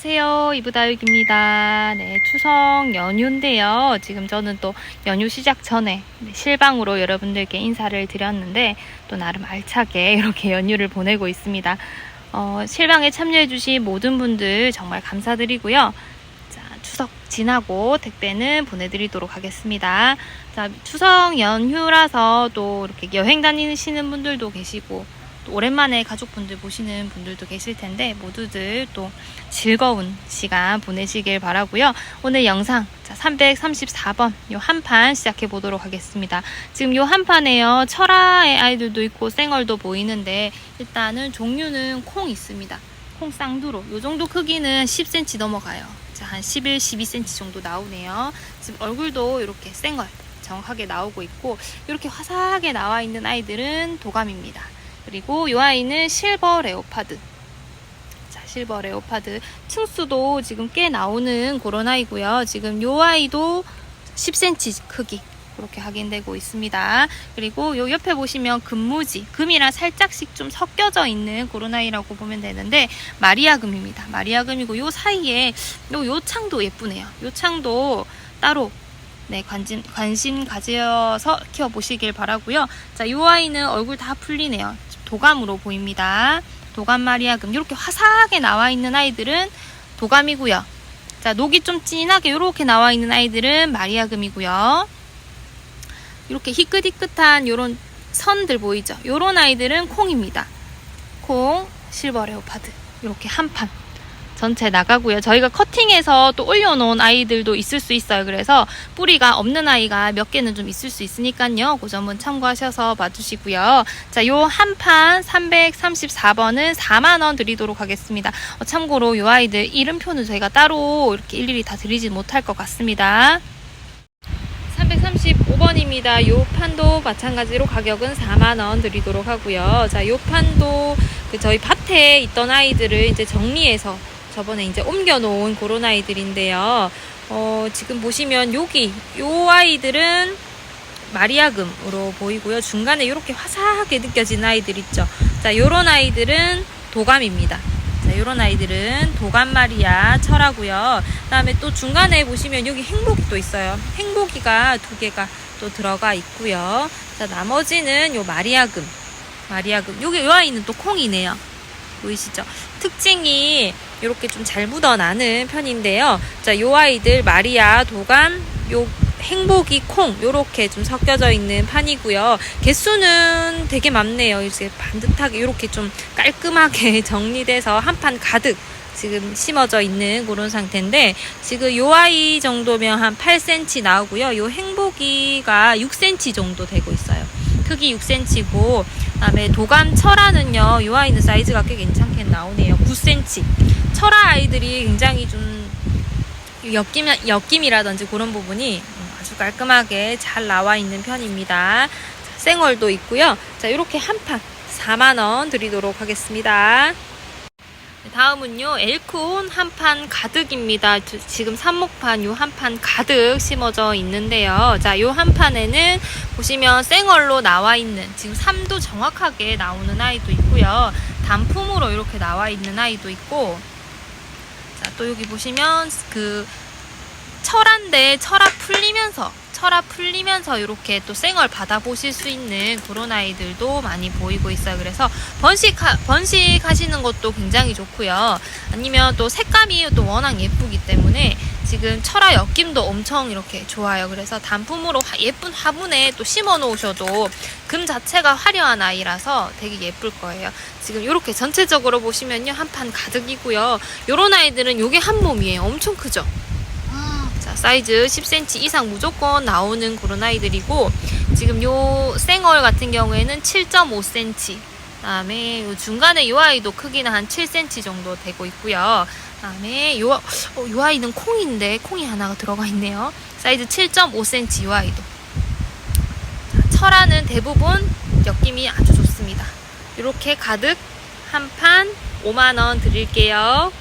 안녕하세요. 이브다육입니다. 네, 추석 연휴인데요. 지금 저는 또 연휴 시작 전에 네, 실방으로 여러분들께 인사를 드렸는데 또 나름 알차게 이렇게 연휴를 보내고 있습니다. 어, 실방에 참여해주신 모든 분들 정말 감사드리고요. 자, 추석 지나고 택배는 보내드리도록 하겠습니다. 자, 추석 연휴라서 또 이렇게 여행 다니시는 분들도 계시고 또 오랜만에 가족분들 보시는 분들도 계실 텐데 모두들 또 즐거운 시간 보내시길 바라고요. 오늘 영상 자, 334번 요 한 판 시작해 보도록 하겠습니다. 지금 요 한 판에요. 철화의 아이들도 있고 생얼도 보이는데 일단은 종류는 콩 있습니다. 콩 쌍두로 요 정도 크기는 10cm 넘어가요. 자, 한 11, 12cm 정도 나오네요. 지금 얼굴도 이렇게 생얼 정확하게 나오고 있고 이렇게 화사하게 나와 있는 아이들은 도감입니다. 그리고 이 아이는 실버 레오파드. 자, 실버 레오파드. 층수도 지금 꽤 나오는 그런 아이고요. 지금 이 아이도 10cm 크기. 그렇게 확인되고 있습니다. 그리고 요 옆에 보시면 금무지, 금이랑 살짝씩 좀 섞여져 있는 그런 아이라고 보면 되는데 마리아 금입니다. 마리아 금이고 요 사이에 요, 요 창도 예쁘네요. 요 창도 따로 네, 관심, 관심 가져서 키워보시길 바라고요. 자, 이 아이는 얼굴 다 풀리네요. 도감으로 보입니다. 도감 마리아금. 이렇게 화사하게 나와 있는 아이들은 도감이고요. 자, 녹이 좀 진하게 이렇게 나와 있는 아이들은 마리아금이고요. 이렇게 희끗희끗한 이런 선들 보이죠? 이런 아이들은 콩입니다. 콩, 실버 레오파드. 이렇게 한 판. 전체 나가고요. 저희가 커팅해서 또 올려놓은 아이들도 있을 수 있어요. 그래서 뿌리가 없는 아이가 몇 개는 좀 있을 수 있으니까요. 그 점은 참고하셔서 봐주시고요. 자, 요 한 판 334번은 4만원 드리도록 하겠습니다. 어, 참고로 요 아이들 이름표는 저희가 따로 이렇게 일일이 다 드리지 못할 것 같습니다. 335번입니다. 요 판도 마찬가지로 가격은 4만원 드리도록 하고요. 자, 요 판도 그 저희 밭에 있던 아이들을 이제 정리해서 저번에 이제 옮겨놓은 그런 아이들인데요. 어, 지금 보시면 여기 요 아이들은 마리아금으로 보이고요. 중간에 이렇게 화사하게 느껴지는 아이들 있죠. 자, 요런 아이들은 도감입니다. 자, 요런 아이들은 도감 마리아 철하고요. 그다음에 또 중간에 보시면 여기 행복이 또 있어요. 행복이가 두 개가 또 들어가 있고요. 자, 나머지는 요 마리아금. 마리아금. 여기 요 아이는 또 콩이네요. 보이시죠? 특징이 이렇게 좀 잘 묻어나는 편인데요. 자, 요 아이들 마리아, 도감, 요 행복이 콩 요렇게 좀 섞여져 있는 판이고요. 개수는 되게 많네요. 이제 반듯하게 이렇게 좀 깔끔하게 정리돼서 한 판 가득 지금 심어져 있는 그런 상태인데 지금 요 아이 정도면 한 8cm 나오고요. 요 행복이가 6cm 정도 되고 있어요. 크기 6cm고 그다음에 도감 철화는요. 요 아이는 사이즈가 꽤 괜찮게 나오네요. 9cm. 철화 아이들이 굉장히 좀 엮임, 엮임이라든지 그런 부분이 아주 깔끔하게 잘 나와 있는 편입니다. 자, 생얼도 있고요. 자, 이렇게 한 판 4만원 드리도록 하겠습니다. 네, 다음은요, 엘콘 한 판 가득입니다. 저- 지금 삽목판 요 한 판 가득 심어져 있는데요. 자, 요 한 판에는 보시면 생얼로 나와 있는, 지금 3도 정확하게 나오는 아이도 있고요. 단품으로 이렇게 나와 있는 아이도 있고, 자, 또 여기 보시면 그 철한데 철화 풀리면서 철화 풀리면서 이렇게 또 생얼 받아보실 수 있는 그런 아이들도 많이 보이고 있어요. 그래서 번식 번식 하시는 것도 굉장히 좋고요. 아니면 또 색감이 또 워낙 예쁘기 때문에 지금 철화 엮임도 엄청 이렇게 좋아요. 그래서 단품으로 화- 예쁜 화분에 또 심어 놓으셔도 금 자체가 화려한 아이라서 되게 예쁠 거예요. 지금 이렇게 전체적으로 보시면요. 한 판 가득이고요. 요런 아이들은 요게 한 몸이에요. 엄청 크죠? 자, 사이즈 10cm 이상 무조건 나오는 그런 아이들이고 지금 요 생얼 같은 경우에는 7.5cm 그다음에 요 중간에 요 아이도 크기는 한 7cm 정도 되고 있고요. 그다음에 요, 어, 요 아이는 콩인데 콩이 하나가 들어가 있네요. 사이즈 7.5cm 요 아이도. 자, 철화는 대부분 엮임이 아주 좋습니다. 이렇게 가득 한 판 5만 원 드릴게요.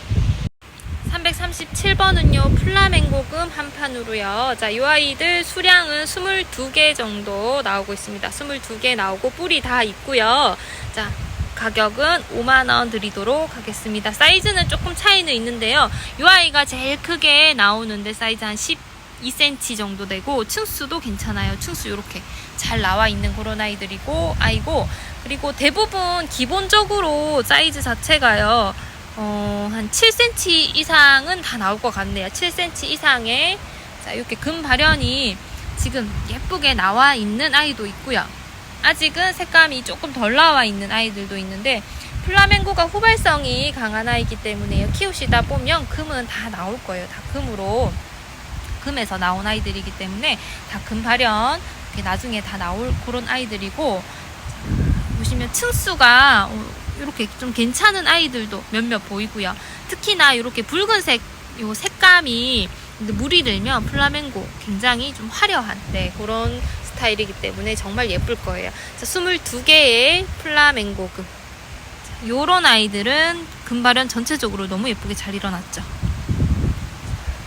337번은요, 플라멩고금 한 판으로요. 자, 이 아이들 수량은 22개 정도 나오고 있습니다. 22개 나오고 뿔이 다 있고요. 자, 가격은 5만원 드리도록 하겠습니다. 사이즈는 조금 차이는 있는데요. 이 아이가 제일 크게 나오는데 사이즈 한 12cm 정도 되고 층수도 괜찮아요. 층수 이렇게 잘 나와 있는 그런 아이들이고 아이고 그리고 대부분 기본적으로 사이즈 자체가요. 어, 한 7cm 이상은 다 나올 것 같네요. 7cm 이상의 자, 이렇게 금 발현이 지금 예쁘게 나와 있는 아이도 있고요. 아직은 색감이 조금 덜 나와 있는 아이들도 있는데 플라멩고가 후발성이 강한 아이기 때문에요. 키우시다 보면 금은 다 나올 거예요. 다 금으로 금에서 나온 아이들이기 때문에 다 금 발현 나중에 다 나올 그런 아이들이고 보시면 층수가 어, 이렇게 좀 괜찮은 아이들도 몇몇 보이고요. 특히나 이렇게 붉은색 요 색감이 물이 들면 플라멩고 굉장히 좀 화려한 네, 그런 스 타일이기 때문에 정말 예쁠 거예요. 자, 22개의 플라멩고금. 자, 요런 아이들은 금발현 전체적으로 너무 예쁘게 잘 일어났죠.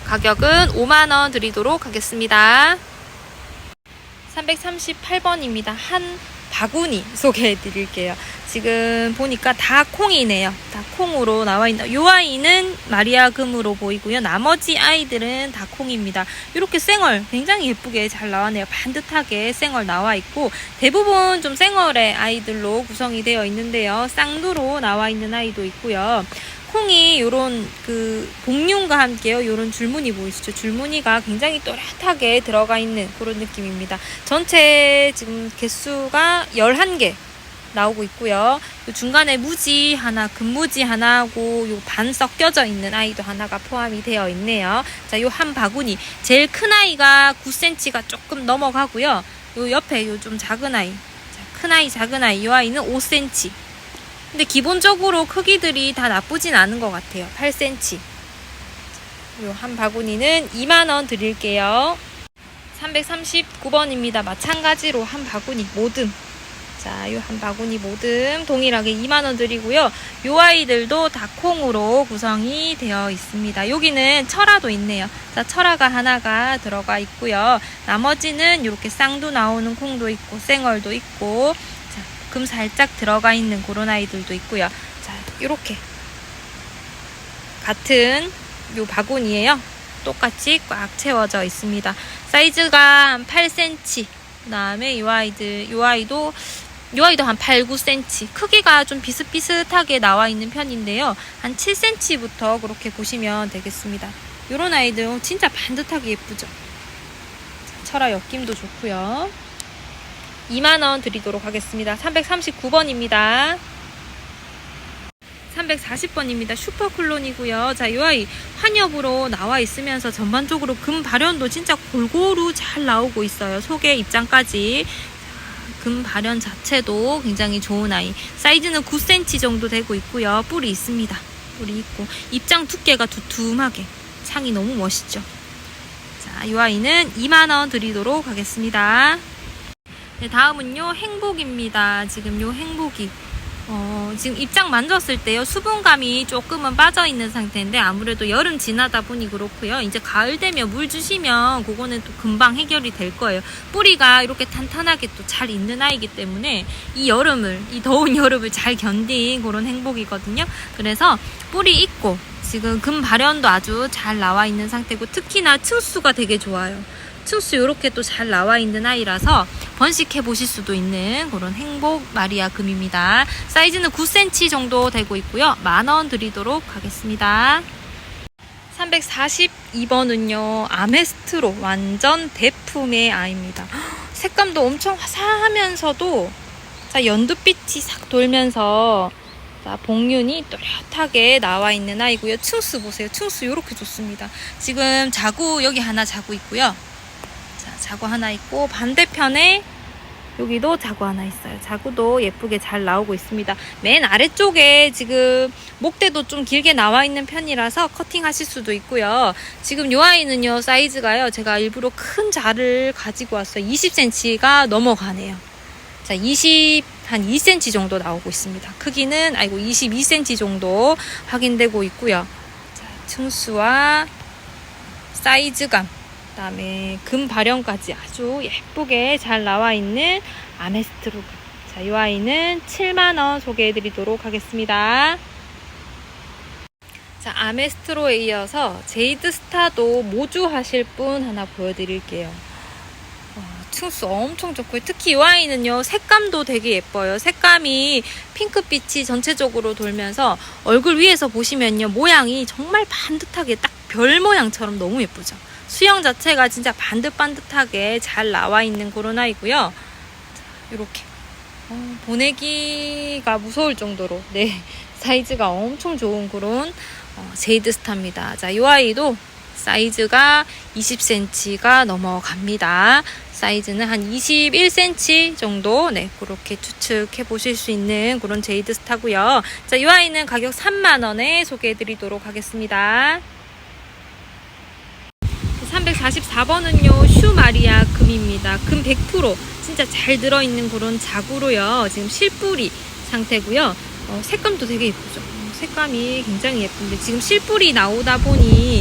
가격은 5만원 드리도록 하겠습니다. 338번입니다. 한 바구니 소개해 드릴게요. 지금 보니까 다 콩이네요. 다 콩으로 나와 있는. 요 아이는 마리아 금으로 보이고요. 나머지 아이들은 다 콩입니다. 이렇게 생얼 굉장히 예쁘게 잘 나왔네요. 반듯하게 생얼 나와 있고 대부분 좀 생얼의 아이들로 구성이 되어 있는데요. 쌍두로 나와 있는 아이도 있고요. 콩이 요런 그 복륜과 함께요. 요런 줄무늬 보이시죠? 줄무늬가 굉장히 또렷하게 들어가 있는 그런 느낌입니다. 전체 지금 개수가 11개 나오고 있고요. 요 중간에 무지 하나, 금무지 하나하고 요 반 섞여져 있는 아이도 하나가 포함이 되어 있네요. 자, 요 한 바구니. 제일 큰 아이가 9cm가 조금 넘어가고요. 요 옆에 요 좀 작은 아이. 자, 큰 아이, 작은 아이. 요 아이는 5cm. 근데 기본적으로 크기들이 다 나쁘진 않은 것 같아요. 8cm. 요 한 바구니는 2만원 드릴게요. 339번입니다. 마찬가지로 한 바구니 모듬. 자, 요 한 바구니 모듬 동일하게 2만원 드리고요. 요 아이들도 다 콩으로 구성이 되어 있습니다. 여기는 철화도 있네요. 자, 철화가 하나가 들어가 있고요. 나머지는 이렇게 쌍두 나오는 콩도 있고, 생얼도 있고, 자, 금 살짝 들어가 있는 그런 아이들도 있고요. 자, 이렇게 같은 요 바구니에요. 똑같이 꽉 채워져 있습니다. 사이즈가 한 8cm. 그 다음에 이 아이들, 이 아이도 이 아이도 한 8, 9cm. 크기가 좀 비슷비슷하게 나와 있는 편인데요. 한 7cm부터 그렇게 보시면 되겠습니다. 이런 아이들 진짜 반듯하게 예쁘죠. 철화 엮임도 좋고요. 2만원 드리도록 하겠습니다. 339번입니다. 340번입니다. 슈퍼클론이고요. 자, 이 아이 환엽으로 나와 있으면서 전반적으로 금 발현도 진짜 골고루 잘 나오고 있어요. 속의 입장까지. 자, 금 발현 자체도 굉장히 좋은 아이. 사이즈는 9cm 정도 되고 있고요. 뿔이 있습니다. 뿔이 있고 입장 두께가 두툼하게 창이 너무 멋있죠. 자, 이 아이는 2만 원 드리도록 하겠습니다. 네, 다음은요, 행복입니다. 지금 요 행복이. 어, 지금 입장 만졌을 때요, 수분감이 조금은 빠져 있는 상태인데, 아무래도 여름 지나다 보니 그렇고요. 이제 가을 되면 물 주시면, 그거는 또 금방 해결이 될 거예요. 뿌리가 이렇게 탄탄하게 또 잘 있는 아이기 때문에, 이 여름을, 이 더운 여름을 잘 견딘 그런 행복이거든요. 그래서 뿌리 있고, 지금 금 발현도 아주 잘 나와 있는 상태고, 특히나 층수가 되게 좋아요. 층수 이렇게 또 잘 나와 있는 아이라서 번식해 보실 수도 있는 그런 행복 마리아 금입니다. 사이즈는 9cm 정도 되고 있고요. 만원 드리도록 하겠습니다. 342번은요, 아메스트로 완전 대품의 아이입니다. 색감도 엄청 화사하면서도 자, 연두빛이 싹 돌면서 자, 복륜이 또렷하게 나와 있는 아이고요. 층수 보세요. 층수 이렇게 좋습니다. 지금 자구 여기 하나 자구 있고요. 자, 자구 하나 있고 반대편에 여기도 자구 하나 있어요. 자구도 예쁘게 잘 나오고 있습니다. 맨 아래쪽에 지금 목대도 좀 길게 나와 있는 편이라서 커팅 하실 수도 있고요. 지금 요 아이는요, 사이즈가요, 제가 일부러 큰 자를 가지고 왔어요. 20cm가 넘어가네요. 자, 20, 한 2cm 정도 나오고 있습니다. 크기는, 아이고, 22cm 정도 확인되고 있고요. 자, 층수와 사이즈감, 그 다음에 금 발현까지 아주 예쁘게 잘 나와 있는 아메스트로 자, 이 아이는 7만 원 소개해 드리도록 하겠습니다. 자, 아메스트로에 이어서 제이드 스타도 모주 하실 분 하나 보여드릴게요. 와, 층수 엄청 좋고요. 특히 이 아이는요, 색감도 되게 예뻐요. 색감이 핑크빛이 전체적으로 돌면서 얼굴 위에서 보시면요, 모양이 정말 반듯하게 딱 별 모양처럼 너무 예쁘죠. 수영 자체가 진짜 반듯반듯하게 잘 나와 있는 그런 아이고요. 이렇게 어, 보내기가 무서울 정도로 네 사이즈가 엄청 좋은 그런 어, 제이드 스타입니다. 자, 이 아이도 사이즈가 20cm가 넘어갑니다. 사이즈는 한 21cm 정도, 네, 그렇게 추측해 보실 수 있는 그런 제이드 스타고요. 자, 이 아이는 가격 3만원에 소개해 드리도록 하겠습니다. 344번은요, 슈마리아 금입니다. 금 100% 진짜 잘 들어있는 그런 자구로요. 지금 실뿌리 상태고요. 어, 색감도 되게 예쁘죠. 어, 색감이 굉장히 예쁜데 지금 실뿌리 나오다 보니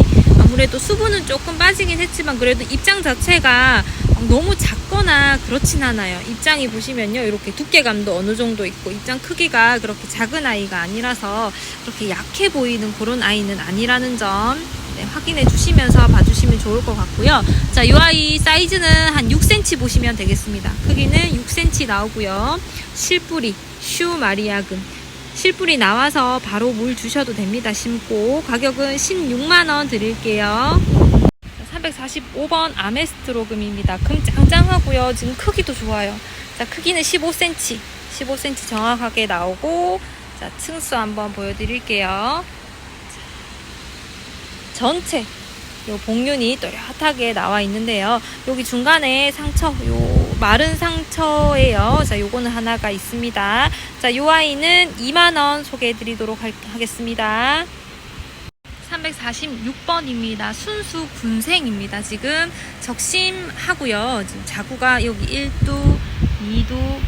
아무래도 수분은 조금 빠지긴 했지만 그래도 입장 자체가 너무 작거나 그렇진 않아요. 입장이 보시면요. 이렇게 두께감도 어느 정도 있고 입장 크기가 그렇게 작은 아이가 아니라서 그렇게 약해 보이는 그런 아이는 아니라는 점 네, 확인해 주시면서 봐주시면 좋을 것 같고요. 자, 이 아이 사이즈는 한 6cm 보시면 되겠습니다. 크기는 6cm 나오고요. 실뿌리, 슈 마리아금. 실뿌리 나와서 바로 물 주셔도 됩니다. 심고. 가격은 16만원 드릴게요. 345번 아메스트로금입니다. 금 짱짱하고요. 지금 크기도 좋아요. 자, 크기는 15cm. 15cm 정확하게 나오고, 자, 층수 한번 보여드릴게요. 전체 요 복륜이 또렷하게 나와 있는데요. 여기 중간에 상처, 요 마른 상처예요. 자, 요거는 하나가 있습니다. 자, 요 아이는 2만원 소개해드리도록 할- 하겠습니다. 346번입니다. 순수 군생입니다. 지금 적심하고요. 지금 자구가 여기 1두, 2두,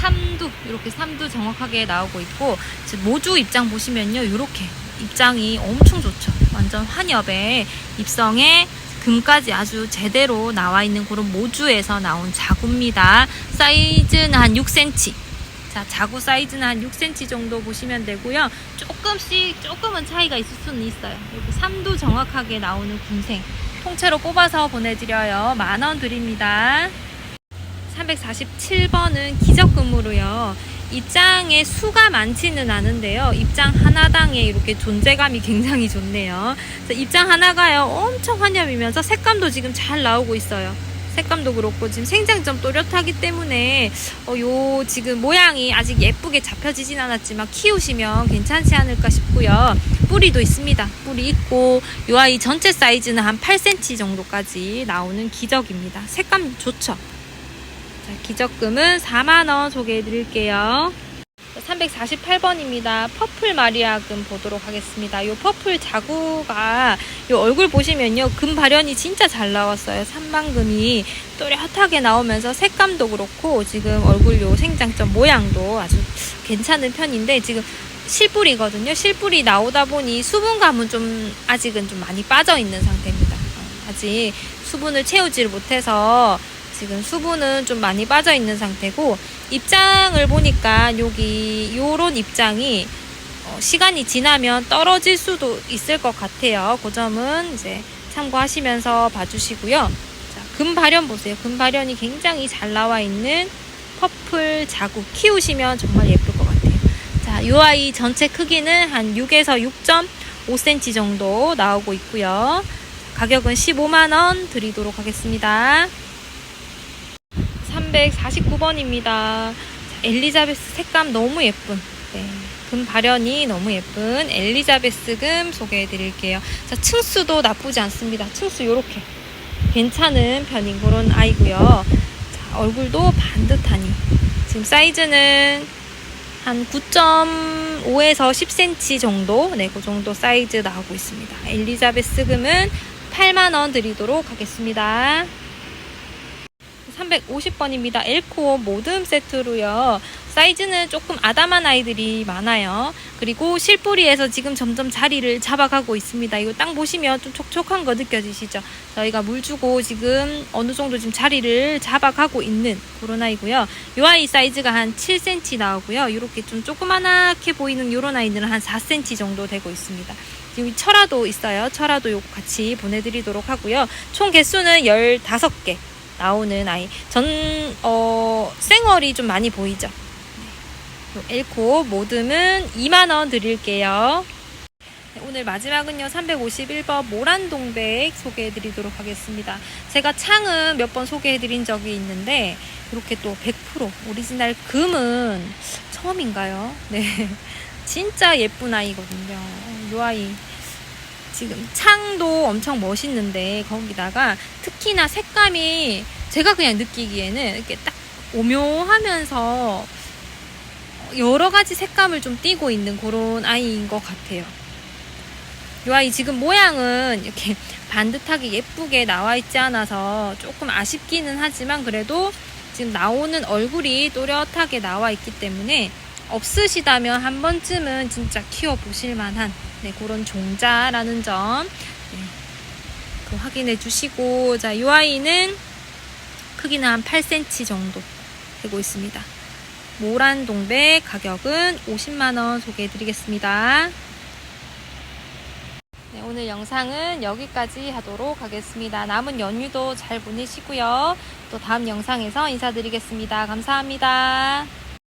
3두 이렇게 3두 정확하게 나오고 있고 모주 입장 보시면요. 이렇게 입장이 엄청 좋죠. 완전 환엽에 입성에 금까지 아주 제대로 나와 있는 그런 모주에서 나온 자구입니다. 사이즈는 한 6cm. 자, 자구 사이즈는 한 6cm 정도 보시면 되고요. 조금씩, 조금은 차이가 있을 수는 있어요. 여기 3도 정확하게 나오는 군생. 통째로 뽑아서 보내드려요. 만 원 드립니다. 347번은 기적금으로요. 입장에 수가 많지는 않은데요. 입장 하나당에 이렇게 존재감이 굉장히 좋네요. 입장 하나가요. 엄청 환엽이면서 색감도 지금 잘 나오고 있어요. 색감도 그렇고 지금 생장점 또렷하기 때문에 어, 요 지금 모양이 아직 예쁘게 잡혀지진 않았지만 키우시면 괜찮지 않을까 싶고요. 뿌리도 있습니다. 뿌리 있고 요 아이 전체 사이즈는 한 8cm 정도까지 나오는 기적입니다. 색감 좋죠. 자, 기적금은 4만원 소개해 드릴게요. 348번입니다. 퍼플 마리아금 보도록 하겠습니다. 요 퍼플 자구가 요 얼굴 보시면요. 금 발현이 진짜 잘 나왔어요. 삼방금이 또렷하게 나오면서 색감도 그렇고 지금 얼굴 요 생장점 모양도 아주 괜찮은 편인데 지금 실뿌리거든요. 실뿌리 나오다 보니 수분감은 좀 아직은 좀 많이 빠져 있는 상태입니다. 어, 아직 수분을 채우지를 못해서 지금 수분은 좀 많이 빠져 있는 상태고 입장을 보니까 여기 요런 입장이 어, 시간이 지나면 떨어질 수도 있을 것 같아요. 그 점은 이제 참고하시면서 봐주시고요. 자, 금 발현 보세요. 금 발현이 굉장히 잘 나와 있는 퍼플 자국 키우시면 정말 예쁠 것 같아요. 자, 이 아이 전체 크기는 한 6에서 6.5cm 정도 나오고 있고요. 가격은 15만원 드리도록 하겠습니다. 349번입니다. 엘리자베스 색감 너무 예쁜. 네. 금 발현이 너무 예쁜 엘리자베스 금 소개해 드릴게요. 자, 층수도 나쁘지 않습니다. 층수 요렇게 괜찮은 편인 그런 아이고요. 자, 얼굴도 반듯하니. 지금 사이즈는 한 9.5에서 10cm 정도, 네, 그 정도 사이즈 나오고 있습니다. 엘리자베스 금은 8만원 드리도록 하겠습니다. 350번입니다. 엘코어 모듬 세트로요. 사이즈는 조금 아담한 아이들이 많아요. 그리고 실뿌리에서 지금 점점 자리를 잡아가고 있습니다. 이거 땅 보시면 좀 촉촉한 거 느껴지시죠? 저희가 물 주고 지금 어느 정도 지금 자리를 잡아가고 있는 그런 아이고요. 이 아이 사이즈가 한 7cm 나오고요. 이렇게 좀 조그만하게 보이는 이런 아이들은 한 4cm 정도 되고 있습니다. 여기 철화도 있어요. 철화도 같이 보내드리도록 하고요. 총 개수는 15개 나오는 아이. 전, 어, 생얼이 좀 많이 보이죠? 네. 요 엘코 모듬은 2만원 드릴게요. 네, 오늘 마지막은요, 351번 모란동백 소개해 드리도록 하겠습니다. 제가 창은 몇 번 소개해 드린 적이 있는데, 이렇게 또 100% 오리지널 금은 처음인가요? 네. 진짜 예쁜 아이거든요. 이 아이. 지금 창도 엄청 멋있는데, 거기다가 특히나 색감이 제가 그냥 느끼기에는 이렇게 딱 오묘하면서 여러 가지 색감을 좀 띠고 있는 그런 아이인 것 같아요. 이 아이 지금 모양은 이렇게 반듯하게 예쁘게 나와 있지 않아서 조금 아쉽기는 하지만 그래도 지금 나오는 얼굴이 또렷하게 나와 있기 때문에 없으시다면 한 번쯤은 진짜 키워보실 만한 네, 그런 종자라는 점 네, 그 확인해 주시고 자, 이 아이는 크기는 한 8cm 정도 되고 있습니다. 모란 동백 가격은 50만원 소개해 드리겠습니다. 네, 오늘 영상은 여기까지 하도록 하겠습니다. 남은 연휴도 잘 보내시고요. 또 다음 영상에서 인사드리겠습니다. 감사합니다.